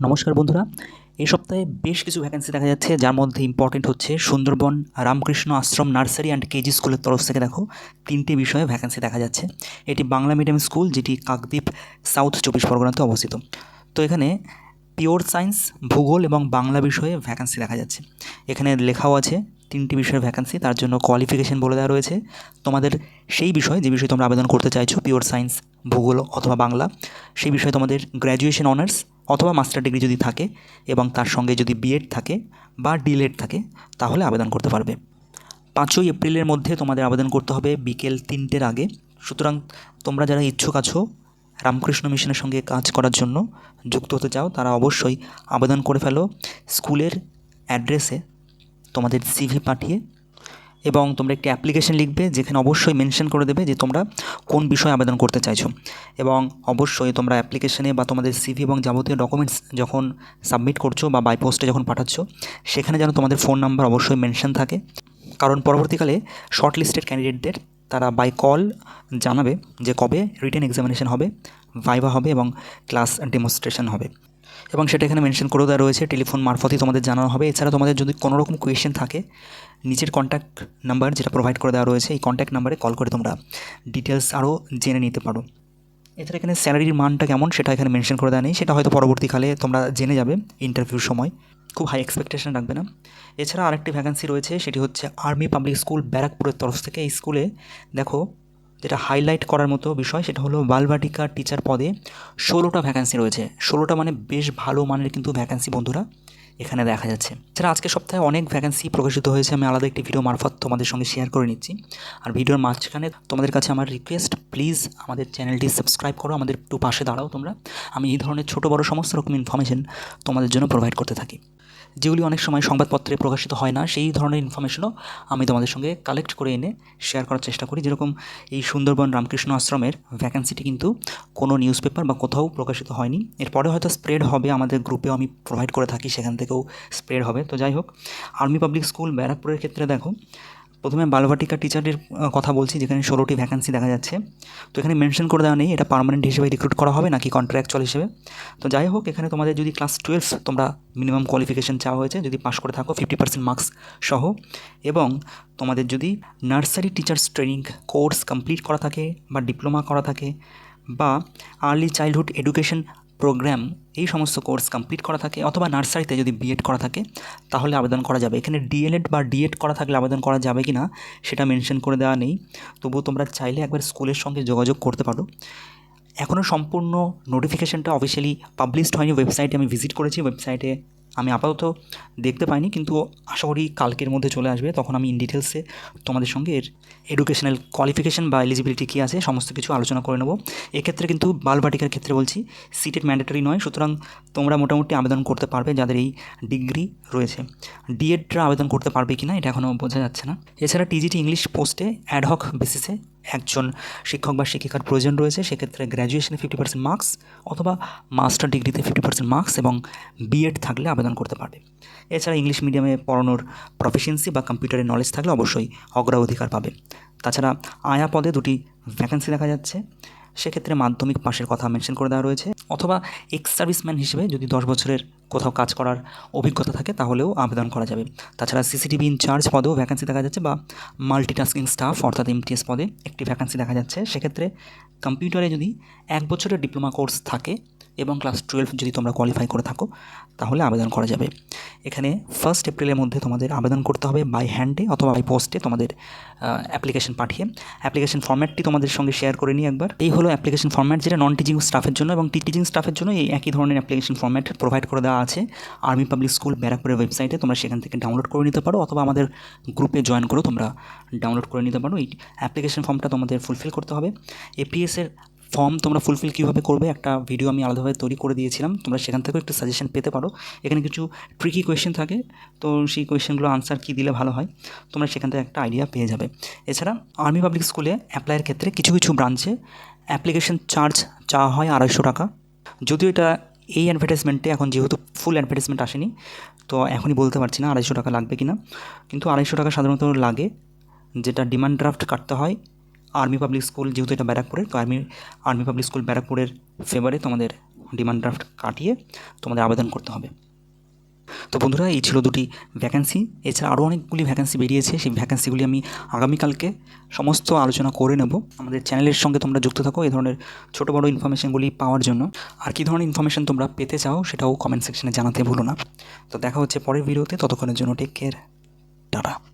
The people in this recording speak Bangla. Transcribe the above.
নমস্কার বন্ধুরা। এই সপ্তাহে বেশ কিছু ভ্যাকেন্সি দেখা যাচ্ছে, যার মধ্যে ইম্পর্টেন্ট হচ্ছে Sundarban, Ramakrishna Ashram, nursery and KG স্কুলের তরফ থেকে দেখো, তিনটি বিষয়ে ভ্যাকেন্সি দেখা যাচ্ছে। এটি বাংলা মিডিয়াম স্কুল যেটি কাকদ্বীপ সাউথ চব্বিশ পরগনাতে অবস্থিত। তো এখানে পিওর সায়েন্স ভূগোল এবং বাংলা বিষয়ে ভ্যাকেন্সি দেখা যাচ্ছে। এখানে লেখাও আছে তিনটি বিষয়ের ভ্যাকেন্সি তার জন্য কোয়ালিফিকেশন বলে দেওয়া রয়েছে। তোমাদের সেই বিষয়, যে বিষয়ে তোমরা আবেদন করতে চাইছো পিওর সায়েন্স ভূগোল অথবা বাংলা, সেই বিষয়ে তোমাদের গ্র্যাজুয়েশন অনার্স অথবা মাস্টার ডিগ্রি যদি থাকে এবং তার সঙ্গে যদি বিএড থাকে বা ডিলেড থাকে, তাহলে আবেদন করতে পারবে। পাঁচই এপ্রিলের মধ্যে তোমাদের আবেদন করতে হবে বিকেল তিনটের আগে। সুতরাং তোমরা যারা ইচ্ছুক আছো, রামকৃষ্ণ মিশনের সঙ্গে কাজ করার জন্য যুক্ত হতে চাও, তারা অবশ্যই আবেদন করে ফেলো। স্কুলের অ্যাড্রেসে তোমাদের সিভি পাঠিয়ে এবং তোমরা একটি অ্যাপ্লিকেশন লিখবে যেখানে অবশ্যই মেনশন করে দেবে যে তোমরা কোন বিষয়ে আবেদন করতে চাইছো। এবং অবশ্যই তোমরা অ্যাপ্লিকেশনে বা তোমাদের সিভি এবং যাবতীয় ডকুমেন্টস যখন সাবমিট করছ বা বাই পোস্টে যখন পাঠাচ্ছ, সেখানে যেন তোমাদের ফোন নাম্বার অবশ্যই মেনশন থাকে। কারণ পরবর্তীকালে শর্ট লিস্টেড ক্যান্ডিডেটদের তারা বাই কল জানাবে যে কবে রিটেন এক্সামিনেশন হবে ভাইভা হবে এবং ক্লাস ডেমনস্ট্রেশন হবে। এবং সেটা এখানে মেনশন করেও দেওয়া রয়েছে, টেলিফোন মারফতই তোমাদের জানানো হবে। এছাড়া তোমাদের যদি কোনো রকম কোয়েশ্চেন থাকে, নিচের কন্ট্যাক্ট নাম্বার যেটা প্রোভাইড করে দেওয়া রয়েছে, এই কন্ট্যাক্ট নাম্বারে কল করে তোমরা ডিটেলস আরও জেনে নিতে পারো। এছাড়া এখানে স্যালারির মানটা কেমন সেটা এখানে মেনশন করে দেওয়া নেই। সেটা হয়তো পরবর্তীকালে তোমরা জেনে যাবে ইন্টারভিউর সময়। খুব হাই এক্সপেকটেশন রাখবে না। এছাড়া আরেকটি ভ্যাকেন্সি রয়েছে, সেটি হচ্ছে আর্মি পাবলিক স্কুল ব্যারাকপুরের তরফ থেকে। এই স্কুলে দেখো যেটা হাইলাইট করার মতো বিষয়, সেটা হলো বালবাটিকা টিচার পদে ষোলোটা ভ্যাকেন্সি রয়েছে। ষোলোটা মানে বেশ ভালো মানের কিন্তু ভ্যাকেন্সি বন্ধুরা এখানে দেখা যাচ্ছে। এছাড়া আজকে সপ্তাহে অনেক ভ্যাকেন্সি প্রকাশিত হয়েছে, আমি আলাদা একটি ভিডিও মারফত তোমাদের সঙ্গে শেয়ার করে নিচ্ছি। আর ভিডিওর মাঝখানে তোমাদের কাছে আমার রিকোয়েস্ট প্লিজ আমাদের চ্যানেলটি সাবস্ক্রাইব করো, আমাদের একটু পাশে দাঁড়াও তোমরা। আমি এই ধরনের ছোটো বড়ো সমস্ত রকম ইনফরমেশন তোমাদের জন্য প্রোভাইড করতে থাকি। যেগুলি অনেক সময় সংবাদপত্রে প্রকাশিত হয় না, সেই ধরনের ইনফরমেশনও আমি তোমাদের সঙ্গে কালেক্ট করে এনে শেয়ার করার চেষ্টা করি। যেরকম এই সুন্দরবন রামকৃষ্ণ আশ্রমের ভ্যাকেন্সিটি কিন্তু কোনো নিউজ পেপার বা কোথাও প্রকাশিত হয়নি। এরপরে হয়তো স্প্রেড হবে, আমাদের গ্রুপেও আমি প্রোভাইড করে থাকি, সেখান থেকেও স্প্রেড হবে। তো যাই হোক আর্মি পাবলিক স্কুল ব্যারাকপুরের ক্ষেত্রে দেখো প্রথমে বালভাটিকা টিচারের কথা বলছি, যেখানে ষোলোটি ভ্যাকেন্সি দেখা যাচ্ছে। তো এখানে মেনশন করে দেওয়া নেই, এটা পারমানেন্ট হিসেবে রিক্রুট করা হবে, নাকি কন্ট্রাকচুয়াল হিসেবে। তো যাই হোক, এখানে তোমাদের যদি ক্লাস টুয়েলভ তোমরা মিনিমাম কোয়ালিফিকেশান চাওয়া হয়েছে, যদি পাস করে থাকো ফিফটি পার্সেন্ট মার্কস সহ। এবং তোমাদের যদি nursery teachers training course complete করা থাকে, বা ডিপ্লোমা করা থাকে, বা আর্লি চাইল্ডহুড এডুকেশন প্রোগ্রাম এই সমস্ত কোর্স কমপ্লিট করা থাকে অথবা নার্সারিতে যদি বিএড করা থাকে, তাহলে আবেদন করা যাবে। এখানে ডিএলএড বা ডিএড করা থাকলে আবেদন করা যাবে কি না সেটা মেনশন করে দেওয়া নেই। তবুও তোমরা চাইলে একবার স্কুলের সঙ্গে যোগাযোগ করতে পারো। এখনও সম্পূর্ণ নোটিফিকেশানটা অফিসিয়ালি পাবলিশড হয়নি। ওয়েবসাইটে আমি ভিজিট করেছি। ওয়েবসাইটে আমি আপাতত দেখতে পাইনি, কিন্তু আশা করি কালকের মধ্যে চলে আসবে। তখন আমি ইন ডিটেলসে তোমাদের সঙ্গে এর এডুকেশনাল কোয়ালিফিকেশান বা এলিজিবিলিটি কী আছে সমস্ত কিছু আলোচনা করে নেব। এক্ষেত্রে কিন্তু বালবাটিকার ক্ষেত্রে বলছি সিটেড ম্যান্ডেটরি নয়, সুতরাং তোমরা মোটামুটি আবেদন করতে পারবে যাদের এই ডিগ্রি রয়েছে। ডিএডরা আবেদন করতে পারবে কি না এটা এখনও বোঝা যাচ্ছে না। এছাড়া টিজিটি ইংলিশ পোস্টে অ্যাডহক বেসিসে একজন শিক্ষক বা শিক্ষিকার প্রয়োজন রয়েছে, সেক্ষেত্রে গ্র্যাজুয়েশনে ফিফটি পার্সেন্ট মার্কস অথবা মাস্টার ডিগ্রিতে ফিফটি পার্সেন্ট মার্কস এবং বিএড থাকলে আবেদন করতে পারবে। এছাড়া ইংলিশ মিডিয়ামে পড়ানোর প্রফিসিয়েন্সি বা কম্পিউটারের নলেজ থাকলে অবশ্যই অগ্রাধিকার পাবে। তাছাড়া আয়া পদে দুটি ভ্যাকেন্সি দেখা যাচ্ছে। সেক্ষেত্রে মাধ্যমিক পাশের কথা মেনশন করে দেওয়া রয়েছে। অথবা এক্স সার্ভিসম্যান হিসেবে যদি দশ বছরের কোথাও কাজ করার অভিজ্ঞতা থাকে, তাহলেও আবেদন করা যাবে। তাছাড়া সিসিটিভি ইনচার্জ পদেও ভ্যাকান্সি দেখা যাচ্ছে বা মাল্টিটাস্কিং স্টাফ অর্থাৎ এমটিএস পদে একটি ভ্যাকান্সি দেখা যাচ্ছে। সেক্ষেত্রে কম্পিউটারে যদি এক বছরের ডিপ্লোমা কোর্স থাকে এবং ক্লাস টুয়েলভ যদি তোমরা কোয়ালিফাই করে থাকো, তাহলে আবেদন করা যাবে। এখানে ফার্স্ট এপ্রিলের মধ্যে তোমাদের আবেদন করতে হবে বাই হ্যান্ডে অথবা বাই পোস্টে তোমাদের অ্যাপ্লিকেশন পাঠিয়ে। অ্যাপ্লিকেশন ফর্ম্যাটটি তোমাদের সঙ্গে শেয়ার করে নিই একবার। এই হলো অ্যাপ্লিকেশন ফর্ম্যাট যেটা নন টিচিং স্টাফের জন্য এবং টিচিং স্টাফের জন্য এই একই ধরনের অ্যাপ্লিকেশন ফর্ম্যাট প্রোভাইড করে দেওয়া আছে। আর্মি পাবলিক স্কুল ব্যারাকপুরের ওয়েবসাইটে তোমরা সেখান থেকে ডাউনলোড করে নিতে পারো অথবা আমাদের গ্রুপে জয়েন করেও তোমরা ডাউনলোড করে নিতে পারো। এই অ্যাপ্লিকেশন ফর্মটা তোমাদের ফুলফিল করতে হবে। এপিএসের ফর্ম তোমরা ফুলফিল কীভাবে করবে, একটা ভিডিও আমি আলাদাভাবে তৈরি করে দিয়েছিলাম। তোমরা সেখান থেকেও একটু সাজেশন পেতে পারো। এখানে কিছু ট্রিকি কোয়েশ্চেন থাকে, তো সেই কোয়েশ্চেনগুলো আনসার কী দিলে ভালো হয়, তোমরা সেখান থেকে একটা আইডিয়া পেয়ে যাবে। এছাড়া আর্মি পাবলিক স্কুলে অ্যাপ্লাইয়ের ক্ষেত্রে কিছু কিছু ব্রাঞ্চে অ্যাপ্লিকেশন চার্জ চাওয়া হয় আড়াইশো টাকা। যদিও এটা এই অ্যাডভার্টাইজমেন্টে এখন যেহেতু ফুল অ্যাডভার্টাইজমেন্ট আসেনি, তো এখনই বলতে পারছি না আড়াইশো টাকা লাগবে কি না কিন্তু আড়াইশো টাকা সাধারণত লাগে, যেটা ডিমান্ড ড্রাফট কাটতে হয় আর্মি পাবলিক স্কুল যেহেতু এটা ব্যারাকপুরের, তো আর্মি আর্মি পাবলিক স্কুল ব্যারাকপুরের ফেভারে তোমাদের ডিমান্ড ড্রাফট কাটিয়ে তোমাদের আবেদন করতে হবে। তো বন্ধুরা, এই ছিল দুটি ভ্যাকেন্সি এছাড়া আরও অনেকগুলি ভ্যাকেন্সি বেরিয়েছে। সেই ভ্যাকেন্সিগুলি আমি আগামীকালকে সমস্ত আলোচনা করে নেব। আমাদের চ্যানেলের সঙ্গে তোমরা যুক্ত থাকো এই ধরনের ছোটো বড়ো ইনফরমেশনগুলি পাওয়ার জন্য। আর কী ধরনের ইনফরমেশন তোমরা পেতে চাও সেটাও কমেন্ট সেকশনে জানাতে ভুলো না। তো দেখা হচ্ছে পরের ভিডিওতে ততক্ষণের জন্য টেক কেয়ার টাটা।